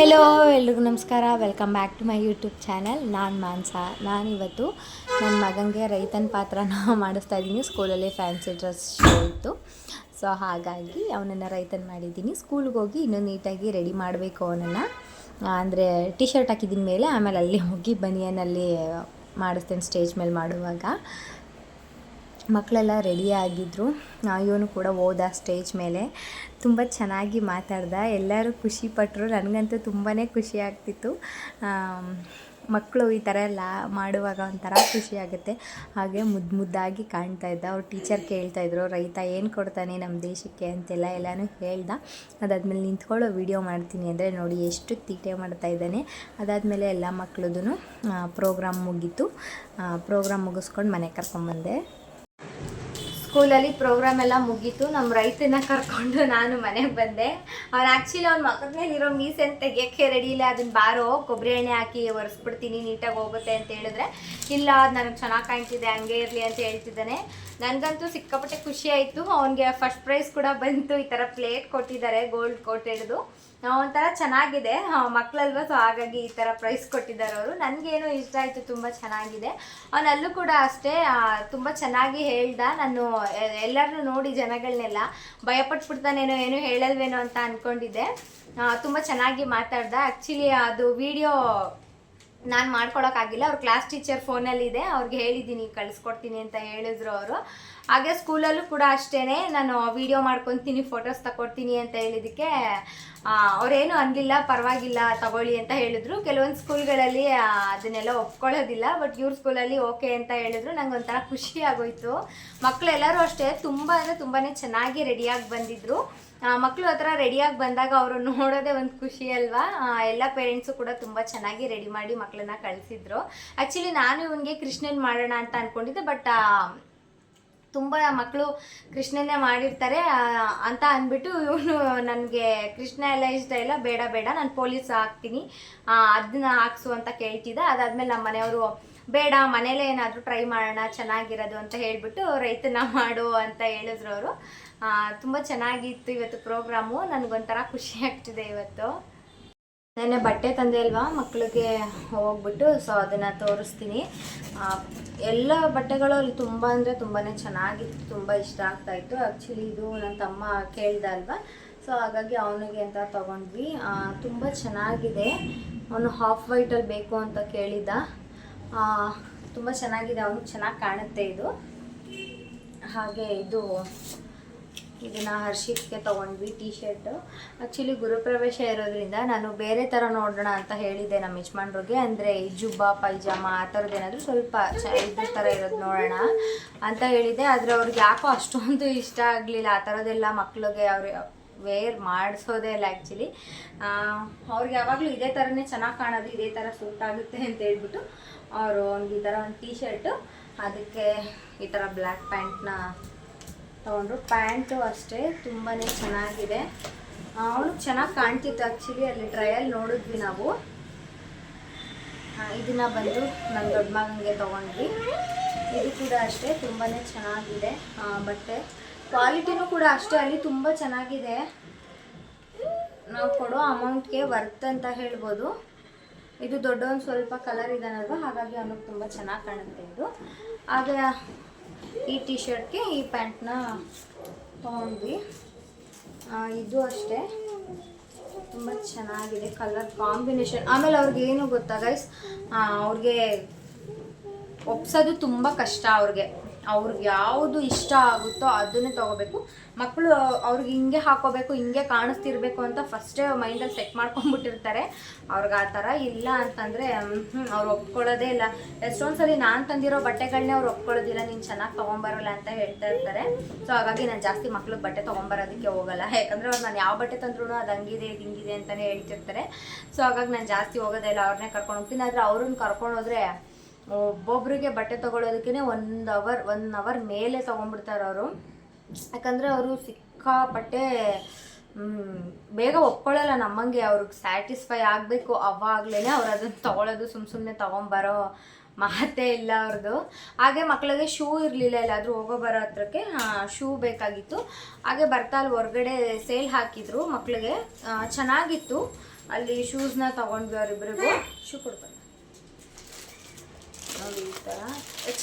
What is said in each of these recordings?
Hello ಎಲ್ರಿಗೂ ನಮಸ್ಕಾರ. Welcome back to my YouTube channel ನಾನು ಮಾನ್ಸ. ನಾನಿವತ್ತು ನನ್ನ ಮಗನಿಗೆ ರೈತನ ಪಾತ್ರನ ಮಾಡಿಸ್ತಾ ಇದ್ದೀನಿ ಸ್ಕೂಲಲ್ಲಿ ಫ್ಯಾನ್ಸಿ ಡ್ರೆಸ್ ಶೋ ಇತ್ತು. ಸೊ ಹಾಗಾಗಿ ಅವನನ್ನು ರೈತನ ಮಾಡಿದ್ದೀನಿ. ಸ್ಕೂಲ್ಗೆ ಹೋಗಿ ಇನ್ನೂ ನೀಟಾಗಿ ರೆಡಿ ಮಾಡಬೇಕು ಅವನನ್ನು. ಅಂದರೆ ಟಿ ಶರ್ಟ್ ಹಾಕಿದ್ದೀನಿ ಮೇಲೆ ಆಮೇಲೆ ಅಲ್ಲಿ ಹೋಗಿ ಬನಿಯನಲ್ಲಿ ಮಾಡಿಸ್ತೇನೆ ಸ್ಟೇಜ್ ಮೇಲೆ ಮಾಡುವಾಗ. ಮಕ್ಕಳೆಲ್ಲ ರೆಡಿ ಆಗಿದ್ದರು ಇವನು ಕೂಡ ಹೋದ ಸ್ಟೇಜ್ ಮೇಲೆ. ತುಂಬ ಚೆನ್ನಾಗಿ ಮಾತಾಡ್ದ. ಎಲ್ಲರೂ ಖುಷಿಪಟ್ಟರು ನನಗಂತೂ ತುಂಬಾ ಖುಷಿ ಆಗ್ತಿತ್ತು. ಮಕ್ಕಳು ಈ ಥರ ಎಲ್ಲ ಮಾಡುವಾಗ ಒಂಥರ ಖುಷಿ ಆಗುತ್ತೆ. ಹಾಗೆ ಮುದ್ದು ಮುದ್ದಾಗಿ ಕಾಣ್ತಾ ಇದ್ದ. ಅವ್ರು ಟೀಚರ್ ಕೇಳ್ತಾಯಿದ್ರು ರೈತ, ಏನು ಕೊಡ್ತಾನೆ ನಮ್ಮ ದೇಶಕ್ಕೆ? ಅಂತೆಲ್ಲ ಎಲ್ಲನೂ ಹೇಳ್ದ. ಅದಾದಮೇಲೆ ನಿಂತ್ಕೊಳ್ಳೋ ವಿಡಿಯೋ ಮಾಡ್ತೀನಿ ಅಂದರೆ ನೋಡಿ ಎಷ್ಟು ತೀಟೆ ಮಾಡ್ತಾ ಇದ್ದಾನೆ. ಅದಾದಮೇಲೆ ಎಲ್ಲ ಮಕ್ಳದ್ದು ಪ್ರೋಗ್ರಾಮ್ ಮುಗೀತು. ಪ್ರೋಗ್ರಾಮ್ ಮುಗಿಸ್ಕೊಂಡು ಮನೆ ಕರ್ಕೊಂಬಂದೆ. ಸ್ಕೂಲಲ್ಲಿ ಪ್ರೋಗ್ರಾಮ್ ಎಲ್ಲ ಮುಗೀತು. ನಮ್ಮ ರೈತನ ಕರ್ಕೊಂಡು ನಾನು ಮನೆಗೆ ಬಂದೆ. ಅವ್ನು ಆ್ಯಕ್ಚುಲಿ ಅವ್ನ ಮಕ್ಕದ ಮೇಲೆ ಇರೋ ಮೀಸೆನ್ ತೆಗಿಯೋಕ್ಕೆ ರೆಡಿ ಇಲ್ಲ. ಅದನ್ನ ಬಾರೋ ಕೊಬ್ಬರಿ ಎಣ್ಣೆ ಹಾಕಿ ಒರೆಸ್ಬಿಡ್ತೀನಿ, ನೀಟಾಗಿ ಹೋಗುತ್ತೆ ಅಂತ ಹೇಳಿದ್ರೆ, ಇಲ್ಲ, ಅದು ನನಗೆ ಚೆನ್ನಾಗಿ ಕಾಣ್ತಿದೆ, ಹಂಗೆ ಇರಲಿ ಅಂತ ಹೇಳ್ತಿದ್ದಾನೆ. ನನಗಂತೂ ಸಿಕ್ಕಾಪಟ್ಟೆ ಖುಷಿ ಆಯಿತು. ಅವನಿಗೆ ಫಸ್ಟ್ ಪ್ರೈಸ್ ಕೂಡ ಬಂತು. ಈ ಥರ ಪ್ಲೇಟ್ ಕೊಟ್ಟಿದ್ದಾರೆ ಗೋಲ್ಡ್ ಕೋಟ್ ಹಿಡಿದು. ಒಂಥರ ಚೆನ್ನಾಗಿದೆ. ಮಕ್ಕಳಲ್ವ ಸೊ ಹಾಗಾಗಿ ಈ ಥರ ಪ್ರೈಸ್ ಕೊಟ್ಟಿದ್ದಾರೆ ಅವರು. ನನಗೇನು ಇಷ್ಟ ಆಯಿತು. ತುಂಬ ಚೆನ್ನಾಗಿದೆ. ಅವನಲ್ಲೂ ಕೂಡ ಅಷ್ಟೇ ತುಂಬ ಚೆನ್ನಾಗಿ ಹೇಳ್ದ. ನಾನು ಎಲ್ಲರನ್ನೂ ನೋಡಿ ಜನಗಳನ್ನೆಲ್ಲ ಭಯಪಟ್ಬಿಡ್ತಾನೇನೋ ಏನು ಹೇಳಲ್ವೇನೋ ಅಂತ ಅಂದ್ಕೊಂಡಿದ್ದೆ ತುಂಬ ಚೆನ್ನಾಗಿ ಮಾತಾಡ್ದೆ. ಆ್ಯಕ್ಚುಲಿ ಅದು ವಿಡಿಯೋ ನಾನು ಮಾಡ್ಕೊಳಕ್ಕಾಗಿಲ್ಲ ಅವ್ರ ಕ್ಲಾಸ್ ಟೀಚರ್ ಫೋನಲ್ಲಿದೆ ಅವ್ರಿಗೆ ಹೇಳಿದ್ದೀನಿ ಕಳಿಸ್ಕೊಡ್ತೀನಿ ಅಂತ ಹೇಳಿದ್ರು ಅವರು. ಹಾಗೆ ಸ್ಕೂಲಲ್ಲೂ ಕೂಡ ಅಷ್ಟೇ ನಾನು ವೀಡಿಯೋ ಮಾಡ್ಕೊತೀನಿ ಫೋಟೋಸ್ ತಗೊಡ್ತೀನಿ ಅಂತ ಹೇಳಿದ್ದಕ್ಕೆ ಅವರೇನು ಅಂದಿಲ್ಲ, ಪರವಾಗಿಲ್ಲ, ತಗೊಳ್ಳಿ ಅಂತ ಹೇಳಿದ್ರು. ಕೆಲವೊಂದು ಸ್ಕೂಲ್ಗಳಲ್ಲಿ ಅದನ್ನೆಲ್ಲ ಒಪ್ಕೊಳ್ಳೋದಿಲ್ಲ. ಬಟ್ ಇವ್ರ ಸ್ಕೂಲಲ್ಲಿ ಓಕೆ ಅಂತ ಹೇಳಿದ್ರು. ನಂಗೆ ಒಂಥರ ಖುಷಿ ಆಗೋಯ್ತು. ಮಕ್ಕಳೆಲ್ಲರೂ ಅಷ್ಟೇ. ತುಂಬ ಅಂದರೆ ತುಂಬಾ ಚೆನ್ನಾಗಿ ರೆಡಿಯಾಗಿ ಬಂದಿದ್ರು. ಮಕ್ಕಳು ಹತ್ರ ರೆಡಿಯಾಗಿ ಬಂದಾಗ ಅವರು ನೋಡೋದೇ ಒಂದು ಖುಷಿ ಅಲ್ವಾ? ಎಲ್ಲ ಪೇರೆಂಟ್ಸು ಕೂಡ ತುಂಬ ಚೆನ್ನಾಗಿ ರೆಡಿ ಮಾಡಿ ಮಕ್ಕಳನ್ನ ಕಳಿಸಿದ್ರು. ಆ್ಯಕ್ಚುಲಿ ನಾನು ಇವನಿಗೆ ಕೃಷ್ಣನ್ ಮಾಡೋಣ ಅಂತ ಅಂದ್ಕೊಂಡಿದ್ದೆ ಬಟ್ ತುಂಬ ಮಕ್ಕಳು ಕೃಷ್ಣನೇ ಮಾಡಿರ್ತಾರೆ ಅಂತ ಅಂದ್ಬಿಟ್ಟು ಇವನು ನನಗೆ ಕೃಷ್ಣ ಎಲ್ಲ ಇಷ್ಟ ಇಲ್ಲ ಬೇಡ ಬೇಡ, ನಾನು ಪೊಲೀಸ್ ಹಾಕ್ತೀನಿ ಅದನ್ನ ಹಾಕ್ಸು ಅಂತ ಕೇಳ್ತಿದ್ದೆ. ಅದಾದ್ಮೇಲೆ ನಮ್ಮ ಮನೆಯವರು, ಬೇಡ, ಮನೇಲೇ ಏನಾದರೂ ಟ್ರೈ ಮಾಡೋಣ, ಚೆನ್ನಾಗಿರೋದು ಅಂತ ಹೇಳಿಬಿಟ್ಟು ರೈತನ ಮಾಡು ಅಂತ ಹೇಳಿದ್ರು ಅವರು. ತುಂಬ ಚೆನ್ನಾಗಿತ್ತು ಇವತ್ತು ಪ್ರೋಗ್ರಾಮು. ನನಗೊಂಥರ ಖುಷಿ ಆಗ್ತಿದೆ ಇವತ್ತು. ನೆನ್ನೆ ಬಟ್ಟೆ ತಂದೆ ಅಲ್ವಾ ಮಕ್ಕಳಿಗೆ ಹೋಗ್ಬಿಟ್ಟು, ಸೊ ಅದನ್ನು ತೋರಿಸ್ತೀನಿ. ಎಲ್ಲ ಬಟ್ಟೆಗಳು ಅಲ್ಲಿ ತುಂಬ ಅಂದರೆ ತುಂಬಾ ಚೆನ್ನಾಗಿತ್ತು, ತುಂಬ ಇಷ್ಟ ಆಗ್ತಾಯಿತ್ತು ಆ್ಯಕ್ಚುಲಿ ಇದು ನನ್ನ ತಮ್ಮ ಕೇಳ್ದ ಅಲ್ವಾ, ಸೊ ಹಾಗಾಗಿ ಅವನಿಗೆ ಅಂತ ತೊಗೊಂಡ್ವಿ. ತುಂಬ ಚೆನ್ನಾಗಿದೆ. ಅವನು ಹಾಫ್ ವೈಟಲ್ಲಿ ಬೇಕು ಅಂತ ಕೇಳಿದ್ದ. ತುಂಬ ಚೆನ್ನಾಗಿದೆ, ಅವನಿಗೆ ಚೆನ್ನಾಗಿ ಕಾಣುತ್ತೆ ಇದು. ಹಾಗೆ ಇದು ಇದನ್ನ ಹರ್ಷಿತ್ಗೆ ತೊಗೊಂಡ್ವಿ ಟೀ ಶರ್ಟು ಆ್ಯಕ್ಚುಲಿ ಗುರುಪ್ರವೇಶ ಇರೋದ್ರಿಂದ ನಾನು ಬೇರೆ ಥರ ನೋಡೋಣ ಅಂತ ಹೇಳಿದ್ದೆ ನಮ್ಮ ಯಜಮಾನ್ರಿಗೆ. ಅಂದರೆ ಜುಬ್ಬ, ಪೈಜಾಮ, ಆ ಥರದ್ದೇನಾದರೂ ಸ್ವಲ್ಪ ಚ ಇದ್ರ ಥರ ಇರೋದು ನೋಡೋಣ ಅಂತ ಹೇಳಿದ್ದೆ. ಆದರೆ ಅವ್ರಿಗೆ ಯಾಕೋ ಅಷ್ಟೊಂದು ಇಷ್ಟ ಆಗಲಿಲ್ಲ. ಆ ಥರದ್ದೆಲ್ಲ ಮಕ್ಳಿಗೆ ಅವ್ರು ವೇರ್ ಮಾಡಿಸೋದೇ ಇಲ್ಲ ಆ್ಯಕ್ಚುಲಿ ಅವ್ರಿಗೆ ಯಾವಾಗಲೂ ಇದೇ ಥರನೇ ಚೆನ್ನಾಗಿ ಕಾಣೋದು, ಇದೇ ಥರ ಸೂಟ್ ಆಗುತ್ತೆ ಅಂತ ಹೇಳ್ಬಿಟ್ಟು ಅವರು ಒಂದು ಈ ಥರ ಒಂದು ಟೀ ಶರ್ಟು ಅದಕ್ಕೆ ಈ ಥರ ಬ್ಲ್ಯಾಕ್ ಪ್ಯಾಂಟ್ನ ತೊಗೊಂಡ್ರು. ಪ್ಯಾಂಟು ಅಷ್ಟೇ ತುಂಬಾ ಚೆನ್ನಾಗಿದೆ. ಅವನು ಚೆನ್ನಾಗಿ ಕಾಣ್ತಿತ್ತು ಆ್ಯಕ್ಚುಲಿ ಅಲ್ಲಿ ಟ್ರಯಲ್ ನೋಡಿದ್ವಿ ನಾವು. ಇದನ್ನು ಬಂದು ನನ್ನ ದೊಡ್ಡ ಮಗನಿಗೆ ತೊಗೊಂಡ್ವಿ. ಇದು ಕೂಡ ಅಷ್ಟೇ ತುಂಬಾ ಚೆನ್ನಾಗಿದೆ. ಬಟ್ಟೆ ಕ್ವಾಲಿಟಿನೂ ಕೂಡ ಅಷ್ಟೇ, ಅಲ್ಲಿ ತುಂಬ ಚೆನ್ನಾಗಿದೆ. ನಾವು ಕೊಡೋ ಅಮೌಂಟ್ಗೆ ವರ್ತ್ ಅಂತ ಹೇಳ್ಬೋದು. ಇದು ದೊಡ್ಡವನು ಸ್ವಲ್ಪ ಕಲರ್ ಇದ್ದಾನಲ್ವ ಹಾಗಾಗಿ ಅವನಿಗೆ ತುಂಬ ಚೆನ್ನಾಗಿ ಕಾಣುತ್ತೆ ಇದು. ಹಾಗೆ ಈ ಟಿ ಶರ್ಟ್ಗೆ ಈ ಪ್ಯಾಂಟ್ನ ತೊಗೊಂಡ್ವಿ. ಇದು ಅಷ್ಟೇ. ತುಂಬ ಚೆನ್ನಾಗಿದೆ ಕಲರ್ ಕಾಂಬಿನೇಷನ್. ಆಮೇಲೆ ಅವ್ರಿಗೆ ಏನು ಗೊತ್ತಾ ಗೈಸ್ ಅವ್ರಿಗೆ ಒಪ್ಸೋದು ತುಂಬ ಕಷ್ಟ ಅವ್ರಿಗೆ. ಅವ್ರಿಗೆ ಯಾವುದು ಇಷ್ಟ ಆಗುತ್ತೋ ಅದನ್ನೇ ತಗೋಬೇಕು. ಮಕ್ಕಳು ಅವ್ರಿಗೆ ಹಿಂಗೆ ಹಾಕೋಬೇಕು, ಹಿಂಗೆ ಕಾಣಿಸ್ತಿರ್ಬೇಕು ಅಂತ ಫಸ್ಟೇ ಮೈಂಡಲ್ಲಿ ಸೆಟ್ ಮಾಡ್ಕೊಂಡ್ಬಿಟ್ಟಿರ್ತಾರೆ. ಅವ್ರಿಗೆ ಆ ಥರ ಇಲ್ಲ ಅಂತಂದರೆ ಅವ್ರು ಒಪ್ಕೊಳ್ಳೋದೇ ಇಲ್ಲ. ಎಷ್ಟೊಂದು ಸಲ ನಾನು ತಂದಿರೋ ಬಟ್ಟೆಗಳನ್ನೇ ಅವ್ರು ಒಪ್ಕೊಳ್ಳೋದಿಲ್ಲ, ನೀನು ಚೆನ್ನಾಗಿ ತೊಗೊಂಬರಲ್ಲ ಅಂತ ಹೇಳ್ತಾ ಇರ್ತಾರೆ. ಸೊ ಹಾಗಾಗಿ ನಾನು ಜಾಸ್ತಿ ಮಕ್ಳಿಗೆ ಬಟ್ಟೆ ತೊಗೊಂಬರೋದಕ್ಕೆ ಹೋಗಲ್ಲ. ಯಾಕಂದರೆ ಅವ್ರು ನಾನು ಯಾವ ಬಟ್ಟೆ ತಂದ್ರೂ ಅದು ಹಂಗಿದೆ, ಇದು ಹಿಂಗಿದೆ ಅಂತಲೇ ಹೇಳ್ತಿರ್ತಾರೆ. ಸೊ ಹಾಗಾಗಿ ನಾನು ಜಾಸ್ತಿ ಹೋಗೋದೇ ಇಲ್ಲ ಅವ್ರನ್ನೇ ಕರ್ಕೊಂಡು ಹೋಗ್ತೀನಿ. ಆದರೆ ಅವ್ರನ್ನ ಕರ್ಕೊಂಡು ಹೋದರೆ ಒಬ್ಬೊಬ್ರಿಗೆ ಬಟ್ಟೆ ತೊಗೊಳೋದಕ್ಕೇ ಒಂದು ಅವರ್ ಒನ್ ಅವರ್ ಮೇಲೆ ತೊಗೊಂಡ್ಬಿಡ್ತಾರೆ ಅವರು. ಯಾಕಂದರೆ ಅವರು ಸಿಕ್ಕಾಪಟ್ಟೆ ಬೇಗ ಒಪ್ಕೊಳ್ಳಲ್ಲ ನಮ್ಮಂಗೆ, ಅವ್ರಿಗೆ ಸ್ಯಾಟಿಸ್ಫೈ ಆಗಬೇಕು ಅವಾಗಲೇ ಅವ್ರು ಅದನ್ನು ತೊಗೊಳೋದು ಸುಮ್ಮ ಸುಮ್ಮನೆ ತೊಗೊಂಬರೋ ಮಾತೇ ಇಲ್ಲ ಅವ್ರದ್ದು ಹಾಗೆ ಮಕ್ಕಳಿಗೆ ಶೂ ಇರಲಿಲ್ಲ, ಎಲ್ಲಾದರೂ ಹೋಗೋ ಬರೋ ಹತ್ರಕ್ಕೆ ಶೂ ಬೇಕಾಗಿತ್ತು. ಹಾಗೆ ಬರ್ತಾ ಅಲ್ಲಿ ಹೊರಗಡೆ ಸೇಲ್ ಹಾಕಿದ್ರು ಮಕ್ಕಳಿಗೆ ಚೆನ್ನಾಗಿತ್ತು. ಅಲ್ಲಿ ಶೂಸ್ನ ತೊಗೊಂಡ್ವಿ ಅವರಿಬ್ಬರಿಗೂ ಶೂ ಕೊಡ್ತಾರೆ ನೋಡಿ ಈ ಥರ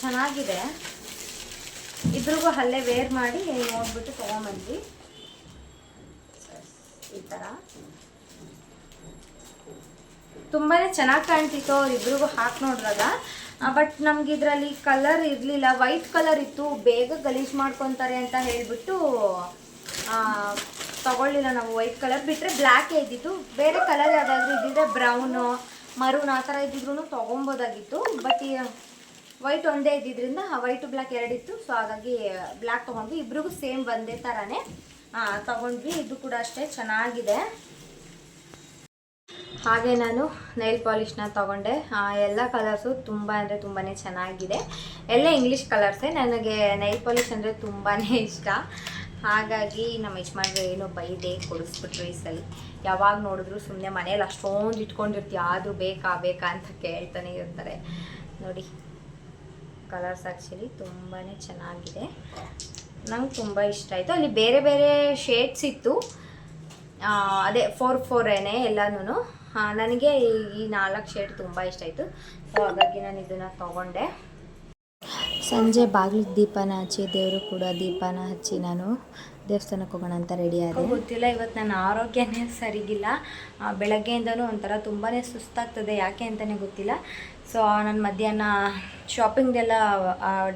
ಚೆನ್ನಾಗಿದೆ. ಇಬ್ರಿಗೂ ಅಲ್ಲೇ ವೇರ್ ಮಾಡಿ ನೋಡ್ಬಿಟ್ಟು ತೊಗೊಂಬಂದ್ವಿ. ಈ ಥರ ತುಂಬಾ ಚೆನ್ನಾಗಿ ಕಾಣ್ತಿತ್ತು ಅವ್ರಿಬ್ರಿಗೂ ಹಾಕಿ ನೋಡಿದಾಗ. ಬಟ್ ನಮ್ಗೆ ಇದರಲ್ಲಿ ಕಲರ್ ಇರಲಿಲ್ಲ ವೈಟ್ ಕಲರ್ ಇತ್ತು. ಬೇಗ ಗಲೀಜು ಮಾಡ್ಕೊತಾರೆ ಅಂತ ಹೇಳಿಬಿಟ್ಟು ತಗೊಳ್ಳಿಲ್ಲ ನಾವು ವೈಟ್ ಕಲರ್ ಬಿಟ್ಟರೆ ಬ್ಲ್ಯಾಕೇ ಇದ್ದಿತ್ತು ಬೇರೆ ಕಲರ್ ಯಾವುದಾದ್ರೂ ಇದ್ದಿದ್ರೆ ಬ್ರೌನು ಮರೂನ್ ಆ ಥರ ಇದ್ದಿದ್ರು ತೊಗೊಬೋದಾಗಿತ್ತು. ಬಟ್ ವೈಟ್ ಒಂದೇ ಇದ್ದಿದ್ರಿಂದ ವೈಟು ಬ್ಲ್ಯಾಕ್ ಎರಡಿತ್ತು. ಸೊ ಹಾಗಾಗಿ ಬ್ಲ್ಯಾಕ್ ತೊಗೊಂಡ್ವಿ. ಇಬ್ರಿಗೂ ಸೇಮ್ ಒಂದೇ ಥರನೇ ತೊಗೊಂಡ್ವಿ. ಇದು ಕೂಡ ಅಷ್ಟೇ ಚೆನ್ನಾಗಿದೆ. ಹಾಗೆ ನಾನು ನೈಲ್ ಪಾಲಿಷ್ನ ತೊಗೊಂಡೆ. ಎಲ್ಲ ಕಲರ್ಸು ತುಂಬ ಅಂದರೆ ತುಂಬಾ ಚೆನ್ನಾಗಿದೆ. ಎಲ್ಲ ಇಂಗ್ಲೀಷ್ ಕಲರ್ಸೇ ನನಗೆ ನೈಲ್ ಪಾಲಿಷ್ ಅಂದರೆ ತುಂಬಾ ಇಷ್ಟ. ಹಾಗಾಗಿ ನಮ್ಮ ಯಜಮಾನ್ರು ಏನೋ ಬೈದೆ, ಕೊಡಿಸ್ಬಿಟ್ರು ಈ ಸಲ. ಯಾವಾಗ ನೋಡಿದ್ರು ಸುಮ್ಮನೆ ಮನೇಲಿ ಅಷ್ಟೊಂದು ಇಟ್ಕೊಂಡಿರ್ತೀವಿ ಅದು ಬೇಕಾ ಬೇಕಾ ಅಂತ ಕೇಳ್ತಾನೆ ಇರ್ತಾರೆ. ನೋಡಿ. ಕಲರ್ಸ್ ಆ್ಯಕ್ಚುಲಿ ತುಂಬಾ ಚೆನ್ನಾಗಿದೆ. ನಂಗೆ ತುಂಬ ಇಷ್ಟ ಆಯಿತು. ಅಲ್ಲಿ ಬೇರೆ ಬೇರೆ ಶೇಡ್ಸ್ ಇತ್ತು. ಅದೇ ಫೋರ್ ಫೋರೇನೆ ಎಲ್ಲನೂ ನನಗೆ ಈ- ಈ ನಾಲ್ಕು ಶೇಡ್ ತುಂಬ ಇಷ್ಟ ಆಯಿತು. ಸೊ ಹಾಗಾಗಿ ನಾನು ಇದನ್ನು ತೊಗೊಂಡೆ. ಸಂಜೆ ಬಾಗಿಲಿಗೆ ದೀಪನ ಹಚ್ಚಿ, ದೇವರು ಕೂಡ ದೀಪನ ಹಚ್ಚಿ ನಾನು. ದೇವಸ್ಥಾನಕ್ಕೆ ಹೋಗೋಣ ಅಂತ ರೆಡಿ ಆದೆ. ಗೊತ್ತಿಲ್ಲ, ಇವತ್ತು ನನ್ನ ಆರೋಗ್ಯನೇ ಸರಿಗಿಲ್ಲ. ಬೆಳಗ್ಗೆಯಿಂದನೂ ಒಂಥರ ತುಂಬಾ ಸುಸ್ತಾಗ್ತದೆ, ಯಾಕೆ ಅಂತಲೇ ಗೊತ್ತಿಲ್ಲ. ಸೊ ನಾನು ಮಧ್ಯಾಹ್ನ ಶಾಪಿಂಗ್ದೆಲ್ಲ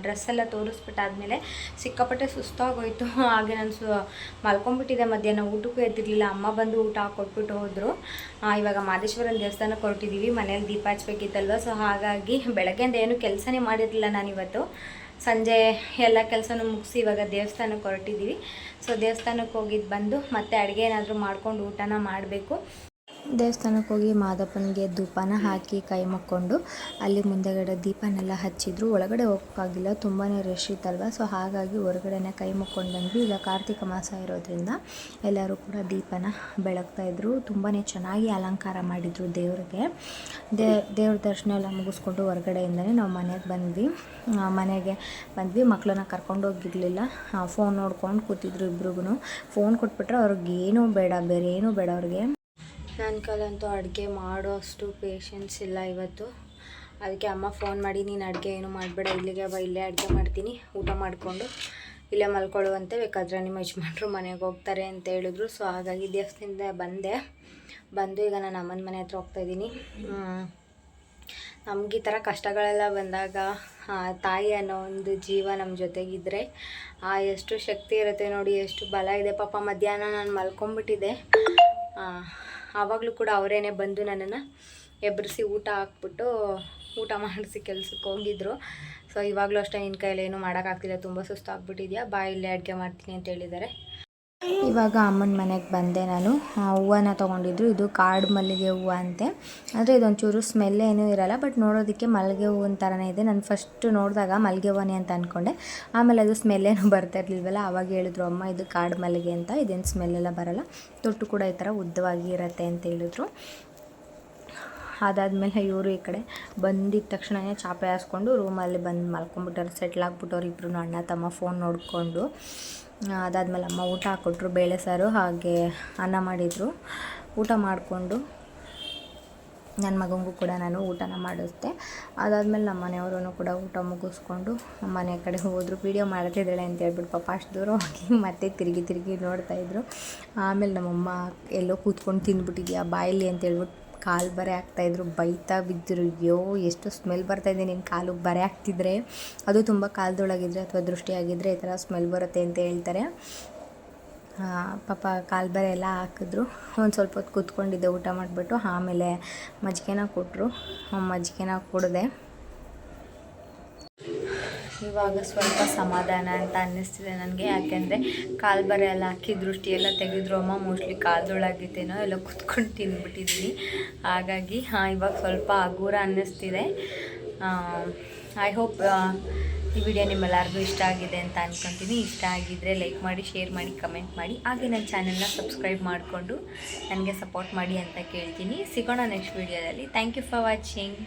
ಡ್ರೆಸ್ ಎಲ್ಲ ತೋರಿಸ್ಬಿಟ್ಟಾದ್ಮೇಲೆ ಸಿಕ್ಕಾಪಟ್ಟೆ ಸುಸ್ತಾಗೋಯ್ತು. ಹಾಗೆ ನಾನು ಸು, ಮಲ್ಕೊಂಡ್ಬಿಟ್ಟಿದ್ದೆ ಮಧ್ಯಾಹ್ನ, ಊಟಕ್ಕೂ ಎದ್ದಿರಲಿಲ್ಲ. ಅಮ್ಮ ಬಂದು ಊಟ ಕೊಟ್ಬಿಟ್ಟು ಹೋದರು. ಇವಾಗ ಮಾದೇಶ್ವರನ ದೇವಸ್ಥಾನಕ್ಕೆ ಹೊರಟಿದ್ದೀವಿ ಮನೇಲಿ ದೀಪ ಹಚ್ಬೇಕಿತ್ತಲ್ವ? ಸೊ ಹಾಗಾಗಿ ಬೆಳಗ್ಗೆಯಿಂದ ಏನು ಕೆಲಸನೇ ಮಾಡಿರಲಿಲ್ಲ ನಾನಿವತ್ತು. ಸಂಜೆ ಎಲ್ಲ ಕೆಲಸನೂ ಮುಗಿಸಿ ಇವಾಗ ದೇವಸ್ಥಾನಕ್ಕೆ ಹೊರಟಿದ್ದೀವಿ. ಸೊ ದೇವಸ್ಥಾನಕ್ಕೆ ಹೋಗಿದ್ದು ಬಂದು ಮತ್ತೆ ಅಡುಗೆ ಏನಾದರೂ ಮಾಡ್ಕೊಂಡು ಊಟನ ಮಾಡಬೇಕು. ದೇವಸ್ಥಾನಕ್ಕೆ ಹೋಗಿ ಮಾದಪ್ಪನಿಗೆ ಧೂಪನ ಹಾಕಿ ಕೈ ಮುಕ್ಕೊಂಡು ಅಲ್ಲಿ ಮುಂದೆಗಡೆ ದೀಪನೆಲ್ಲ ಹಚ್ಚಿದ್ರು. ಒಳಗಡೆ ಹೋಗೋಕ್ಕಾಗಿಲ್ಲ ತುಂಬಾ ರಶ್ ಇತ್ತಲ್ವ? ಸೊ ಹಾಗಾಗಿ ಹೊರಗಡೆನೆ ಕೈ ಮುಕ್ಕೊಂಡು ಬಂದ್ವಿ. ಈಗ ಕಾರ್ತಿಕ ಮಾಸ ಇರೋದ್ರಿಂದ ಎಲ್ಲರೂ ಕೂಡ ದೀಪನ ಬೆಳಗ್ತಾ ಇದ್ರು. ತುಂಬಾ ಚೆನ್ನಾಗಿ ಅಲಂಕಾರ ಮಾಡಿದರು ದೇವ್ರಿಗೆ. ದೇ, ದೇವ್ರ ದರ್ಶನ ಎಲ್ಲ ಮುಗಿಸ್ಕೊಂಡು ಹೊರಗಡೆಯಿಂದನೇ ನಾವು ಮನೆಗೆ ಬಂದ್ವಿ. ಮನೆಗೆ ಬಂದ್ವಿ. ಮಕ್ಕಳನ್ನ ಕರ್ಕೊಂಡು ಹೋಗಿರಲಿಲ್ಲ. ಫೋನ್ ನೋಡ್ಕೊಂಡು ಕೂತಿದ್ರು ಇಬ್ರಿಗೂ ಫೋನ್ ಕೊಟ್ಬಿಟ್ರೆ ಅವ್ರಿಗೆ ಏನೂ ಬೇಡ ಬೇರೆ ಏನೂ ಬೇಡ ಅವ್ರಿಗೆ. ನನ್ನ ಕೈಲಂತೂ ಅಡುಗೆ ಮಾಡೋ ಅಷ್ಟು ಪೇಷನ್ಸ್ ಇಲ್ಲ ಇವತ್ತು. ಅದಕ್ಕೆ ಅಮ್ಮ ಫೋನ್ ಮಾಡಿ, ನೀನು ಅಡುಗೆ ಏನು ಮಾಡಬೇಡ, ಇಲ್ಲಿಗೆ ಬಾ, ಇಲ್ಲೇ ಅಡುಗೆ ಮಾಡ್ತೀನಿ, ಊಟ ಮಾಡಿಕೊಂಡು, ಇಲ್ಲೇ ಮಲ್ಕೊಳ್ಳುವಂತೆ ಬೇಕಾದ್ರೆ ನಿಮ್ಮ ಯಜಮಾನ್ರು ಮನೆಗೆ ಹೋಗ್ತಾರೆ ಅಂತ ಹೇಳಿದ್ರು. ಸೊ ಹಾಗಾಗಿ ದೇವಸ್ಥಾನದಿಂದ ಬಂದೆ. ಬಂದು ಈಗ ನಾನು ಅಮ್ಮನ ಮನೆ ಹತ್ರ ಹೋಗ್ತಾಯಿದ್ದೀನಿ ನಮ್ಗೆ ಈ ಥರ ಕಷ್ಟಗಳೆಲ್ಲ ಬಂದಾಗ ತಾಯಿ ಅನ್ನೋ ಒಂದು ಜೀವ ನಮ್ಮ ಜೊತೆಗಿದ್ದರೆ ಆ, ಎಷ್ಟು ಶಕ್ತಿ ಇರುತ್ತೆ ನೋಡಿ, ಎಷ್ಟು ಬಲ ಇದೆ. ಪಾಪ ಮಧ್ಯಾಹ್ನ ನಾನು ಮಲ್ಕೊಂಬಿಟ್ಟಿದ್ದೆ ಆವಾಗಲೂ ಕೂಡ ಅವರೇನೆ ಬಂದು ನನ್ನನ್ನು ಎಬ್ಬರಿಸಿ ಊಟ ಹಾಕ್ಬಿಟ್ಟು ಊಟ ಮಾಡಿಸಿ ಕೆಲ್ಸಕ್ಕೆ ಹೋಗಿದ್ರು. ಸೊ ಇವಾಗಲೂ ಅಷ್ಟೇ ನಿನ್ನ ಕೈಯಲ್ಲಿ ಏನೂ ಮಾಡೋಕ್ಕಾಗ್ತಿಲ್ಲ. ತುಂಬ ಸುಸ್ತಾಗ್ಬಿಟ್ಟಿದ್ಯಾ? ಬಾ, ಇಲ್ಲೇ ಅಡುಗೆ ಮಾಡ್ತೀನಿ ಅಂತ ಹೇಳಿದ್ದಾರೆ. ಇವಾಗ ಅಮ್ಮನ ಮನೆಗೆ ಬಂದೆ ನಾನು. ಹೂವನ್ನ ತಗೊಂಡಿದ್ರು. ಇದು ಕಾಡು ಮಲ್ಲಿಗೆ ಹೂವು ಅಂತೆ. ಆದರೆ ಇದೊಂಚೂರು ಸ್ಮೆಲ್ ಏನೂ ಇರಲ್ಲ ಬಟ್ ನೋಡೋದಕ್ಕೆ ಮಲ್ಲಿಗೆ ಹೂವಿನ ಥರನೇ ಇದೆ. ನಾನು ಫಸ್ಟ್ ನೋಡಿದಾಗ ಮಲ್ಲಿಗೆ ಹೂವನೇ ಅಂತ ಅಂದ್ಕೊಂಡೆ ಆಮೇಲೆ ಅದು ಸ್ಮೆಲ್ ಏನೂ ಬರ್ತಾ ಇರಲಿಲ್ವಲ್ಲ ಆವಾಗ ಹೇಳಿದ್ರು, ಅಮ್ಮ, ಇದು ಕಾಡು ಮಲ್ಲಿಗೆ ಅಂತ, ಇದೇನು ಸ್ಮೆಲ್ ಎಲ್ಲ ಬರಲ್ಲ. ತೊಟ್ಟು ಕೂಡ ಈ ಥರ ಉದ್ದವಾಗಿ ಇರುತ್ತೆ ಅಂತ ಹೇಳಿದ್ರು. ಅದಾದಮೇಲೆ ಇವರು ಈ ಕಡೆ ಬಂದಿದ್ದ ತಕ್ಷಣವೇ ಚಾಪೆ ಹಾಸ್ಕೊಂಡು ರೂಮಲ್ಲಿ ಬಂದು ಮಲ್ಕೊಂಡ್ಬಿಟ್ಟವ್ರು ಸೆಟ್ಲ್ ಆಗ್ಬಿಟ್ಟವ್ರು ಇಬ್ಬರು ಅಣ್ಣ ತಮ್ಮ ಫೋನ್ ನೋಡಿಕೊಂಡು. ಅದಾದಮೇಲೆ ಅಮ್ಮ ಊಟ ಹಾಕ್ಕೊಟ್ರು ಬೇಳೆ ಸಾರು ಹಾಗೆ ಅನ್ನ ಮಾಡಿದರು. ಊಟ ಮಾಡಿಕೊಂಡು ನನ್ನ ಮಗನಿಗೂ ಕೂಡ ನಾನು ಊಟನ ಮಾಡಿಸ್ದೆ ಅದಾದಮೇಲೆ ನಮ್ಮ ಮನೆಯವ್ರೂ ಕೂಡ ಊಟ ಮುಗಿಸ್ಕೊಂಡು ಮನೆ ಕಡೆ ಹೋದರು. ವೀಡಿಯೋ ಮಾಡ್ತಿದ್ದಾಳೆ ಅಂತ ಹೇಳ್ಬಿಟ್ಟು ಪಾಪ ಅಷ್ಟು ದೂರ ಹೋಗಿ ಮತ್ತೆ ತಿರುಗಿ ತಿರುಗಿ ನೋಡ್ತಾಯಿದ್ರು ಆಮೇಲೆ ನಮ್ಮಮ್ಮ ಎಲ್ಲೋ ಕೂತ್ಕೊಂಡು ತಿಂದ್ಬಿಟ್ಟಿದ್ಯಾ ಬಾಯಲ್ಲಿ ಅಂತ ಹೇಳ್ಬಿಟ್ಟು ಕಾಲು ಬರೆ ಹಾಕ್ತಾಯಿದ್ರು ಬೈತಾ ಬಿದ್ದರು ಅಯ್ಯೋ, ಎಷ್ಟು ಸ್ಮೆಲ್ ಬರ್ತಾಯಿದೆ ನಿನ್ನ ಕಾಲಿಗೆ ಬರೆ ಹಾಕ್ತಿದ್ರೆ ಅದು ತುಂಬ ಕಾಲದೊಳಗಿದ್ರೆ ಅಥವಾ ದೃಷ್ಟಿಯಾಗಿದ್ದರೆ ಈ ಥರ ಸ್ಮೆಲ್ ಬರುತ್ತೆ ಅಂತ ಹೇಳ್ತಾರೆ. ಪಾಪ ಕಾಲು ಬರೆ ಎಲ್ಲ ಹಾಕಿದ್ರು. ಒಂದು ಸ್ವಲ್ಪ ಹೊತ್ತು ಕೂತ್ಕೊಂಡಿದ್ದೆ, ಊಟ ಮಾಡಿಬಿಟ್ಟು ಆಮೇಲೆ ಮಜ್ಜಿಗೆನ ಕೊಟ್ಟರು ಮಜ್ಜಿಗೆನ ಕುಡಿದೆ. ಇವಾಗ ಸ್ವಲ್ಪ ಸಮಾಧಾನ ಅಂತ ಅನ್ನಿಸ್ತಿದೆ ನನಗೆ. ಯಾಕೆಂದರೆ ಕಾಲು ಬರೆ ಎಲ್ಲ ಹಾಕಿ ದೃಷ್ಟಿ ಎಲ್ಲ ತೆಗೆದ್ರು. ಅಮ್ಮ ಮೋಸ್ಟ್ಲಿ ಕಾಲ್ದೊಳಗಿತ್ತೇನೋ ಎಲ್ಲ ಕುತ್ಕೊಂಡು ತಿಂದ್ಬಿಟ್ಟಿದ್ದೀನಿ ಹಾಗಾಗಿ, ಹಾಂ, ಇವಾಗ ಸ್ವಲ್ಪ ಹಗೂರ ಅನ್ನಿಸ್ತಿದೆ. ಐ ಹೋಪ್ ಈ ವಿಡಿಯೋ ನಿಮ್ಮೆಲ್ಲರಿಗೂ ಇಷ್ಟ ಆಗಿದೆ ಅಂತ ಅಂದ್ಕೊತೀನಿ ಇಷ್ಟ ಆಗಿದ್ದರೆ ಲೈಕ್ ಮಾಡಿ ಶೇರ್ ಮಾಡಿ ಕಮೆಂಟ್ ಮಾಡಿ. ಹಾಗೆ ನನ್ನ ಚಾನೆಲ್ನ ಸಬ್ಸ್ಕ್ರೈಬ್ ಮಾಡಿಕೊಂಡು ನನಗೆ ಸಪೋರ್ಟ್ ಮಾಡಿ ಅಂತ ಕೇಳ್ತೀನಿ. ಸಿಗೋಣ ನೆಕ್ಸ್ಟ್ ವಿಡಿಯೋದಲ್ಲಿ ಥ್ಯಾಂಕ್ ಯು ಫಾರ್ ವಾಚಿಂಗ್